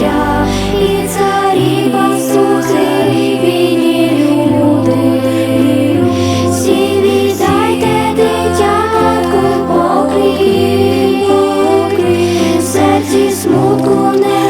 життя, і царі пастухи, вільні люди, всі вітайте дитятку покрій, покрій, серці смутку не.